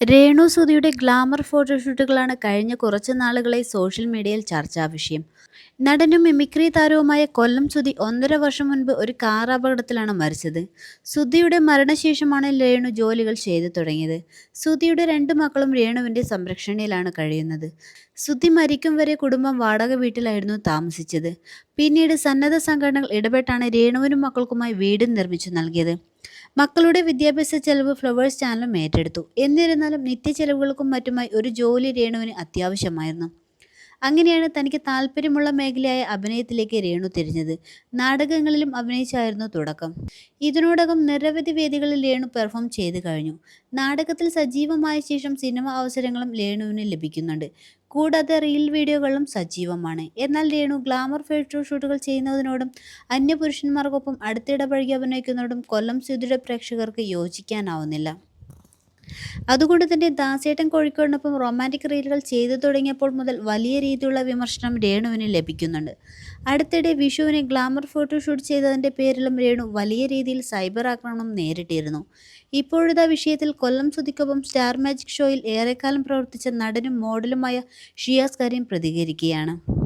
രേണു സുധിയുടെ ഗ്ലാമർ ഫോട്ടോഷൂട്ടുകളാണ് കഴിഞ്ഞ കുറച്ച് നാളുകളായി സോഷ്യൽ മീഡിയയിൽ ചർച്ചാ വിഷയം. നടനും മിമിക്രി താരവുമായ കൊല്ലം സുധി ഒന്നര വർഷം മുൻപ് ഒരു കാർ അപകടത്തിലാണ് മരിച്ചത്. സുധിയുടെ മരണശേഷമാണ് രേണു ജോലികൾ ചെയ്തു തുടങ്ങിയത്. സുധിയുടെ രണ്ട് മക്കളും രേണുവിന്റെ സംരക്ഷണയിലാണ് കഴിയുന്നത്. സുധി മരിക്കും വരെ കുടുംബം വാടക വീട്ടിലായിരുന്നു താമസിച്ചത്. പിന്നീട് സന്നദ്ധ സംഘടനകൾ ഇടപെട്ടാണ് രേണുവിനും മക്കൾക്കുമായി വീട് നിർമ്മിച്ചു നൽകിയത്. മക്കളുടെ വിദ്യാഭ്യാസ ചെലവ് ഫ്ലവേഴ്സ് ചാനലും ഏറ്റെടുത്തു. എന്നിരുന്നാലും നിത്യ ചെലവുകൾക്കും മറ്റുമായി ഒരു ജോലി രേണുവിന് അത്യാവശ്യമായിരുന്നു. അങ്ങനെയാണ് തനിക്ക് താല്പര്യമുള്ള മേഖലയായ അഭിനയത്തിലേക്ക് രേണു തിരിഞ്ഞത്. നാടകങ്ങളിലും അഭിനയിച്ചായിരുന്നു തുടക്കം. ഇതിനോടകം നിരവധി വേദികളിൽ രേണു പെർഫോം ചെയ്തു കഴിഞ്ഞു. നാടകത്തിൽ സജീവമായ ശേഷം സിനിമ അവസരങ്ങളും രേണുവിന് ലഭിക്കുന്നുണ്ട്. കൂടാതെ റീൽ വീഡിയോകളും സജീവമാണ്. എന്നാൽ രേണു ഗ്ലാമർ ഫോട്ടോ ഷൂട്ടുകൾ ചെയ്യുന്നതിനോടും അന്യപുരുഷന്മാർക്കൊപ്പം അടുത്തിടപഴകി അഭിനയിക്കുന്നതോടും കൊല്ലം സുധിയുടെ പ്രേക്ഷകർക്ക് യോജിക്കാനാവുന്നില്ല. അതുകൊണ്ട് തന്നെ ദാസേട്ടൻ കോഴിക്കോടിനൊപ്പം റൊമാന്റിക് റീലുകൾ ചെയ്തു തുടങ്ങിയപ്പോൾ മുതൽ വലിയ രീതിയിലുള്ള വിമർശനം രേണുവിന് ലഭിക്കുന്നുണ്ട്. അടുത്തിടെ വിഷുവിനെ ഗ്ലാമർ ഫോട്ടോഷൂട്ട് ചെയ്തതിന്റെ പേരിലും രേണു വലിയ രീതിയിൽ സൈബർ ആക്രമണം നേരിട്ടിരുന്നു. ഇപ്പോഴത്തെ വിഷയത്തിൽ കൊല്ലം സുധിക്കൊപ്പം സ്റ്റാർ മാജിക് ഷോയിൽ ഏറെക്കാലം പ്രവർത്തിച്ച നടനും മോഡലുമായ ഷിയാസ് കരീം പ്രതികരിക്കുകയാണ്.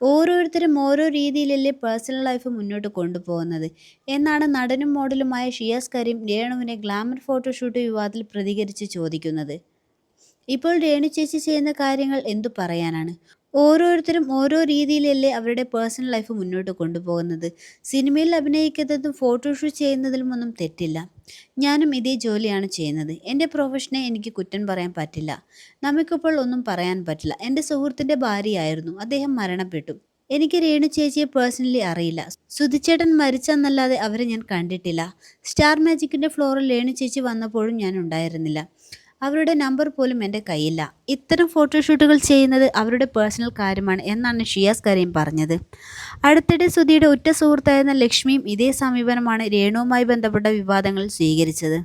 ഓരോരുത്തരും ഓരോ രീതിയിലല്ലേ പേഴ്സണൽ ലൈഫ് മുന്നോട്ട് കൊണ്ടുപോകുന്നത്. എന്നാണ് നടനും മോഡലുമായ ഷിയാസ് കരീം രേണുവിനെ ഗ്ലാമർ ഫോട്ടോഷൂട്ട് വിവാദത്തിൽ പ്രതികരിച്ച് ചോദിക്കുന്നത്. ഇപ്പോൾ രേണു ചേച്ചി ചെയ്യുന്ന കാര്യങ്ങൾ എന്തു പറയാനാണ്? ഓരോരുത്തരും ഓരോ രീതിയിലല്ലേ അവരുടെ പേഴ്സണൽ ലൈഫ് മുന്നോട്ട് കൊണ്ടുപോകുന്നത്. സിനിമയിൽ അഭിനയിക്കുന്നതും ഫോട്ടോഷൂട്ട് ചെയ്യുന്നതിലും ഒന്നും തെറ്റില്ല. ഞാനും ഇതേ ജോലിയാണ് ചെയ്യുന്നത്. എന്റെ പ്രൊഫഷനെ എനിക്ക് കുറ്റം പറയാൻ പറ്റില്ല. നമുക്കിപ്പോൾ ഒന്നും പറയാൻ പറ്റില്ല. എന്റെ സുഹൃത്തിന്റെ ഭാര്യയായിരുന്നു. അദ്ദേഹം മരണപ്പെട്ടു. എനിക്ക് രേണു ചേച്ചിയെ പേഴ്സണലി അറിയില്ല. സുധിച്ചേട്ടൻ മരിച്ചെന്നല്ലാതെ അവരെ ഞാൻ കണ്ടിട്ടില്ല. സ്റ്റാർ മാജിക്കിന്റെ ഫ്ലോറിൽ രേണു ചേച്ചി വന്നപ്പോഴും ഞാൻ ഉണ്ടായിരുന്നില്ല. അവരുടെ നമ്പർ പോലും എന്റെ കയ്യില്ല. ഇത്തരം ഫോട്ടോഷൂട്ടുകൾ ചെയ്യുന്നത് അവരുടെ പേഴ്സണൽ കാര്യമാണ് എന്നാണ് ഷിയാസ് കരീം പറഞ്ഞത്. അടുത്തിടെ സുധിയുടെ ഉറ്റ സുഹൃത്തായിരുന്ന ലക്ഷ്മിയും ഇതേ സമീപനമാണ് രേണുവുമായി ബന്ധപ്പെട്ട വിവാദങ്ങൾ സ്വീകരിച്ചത്.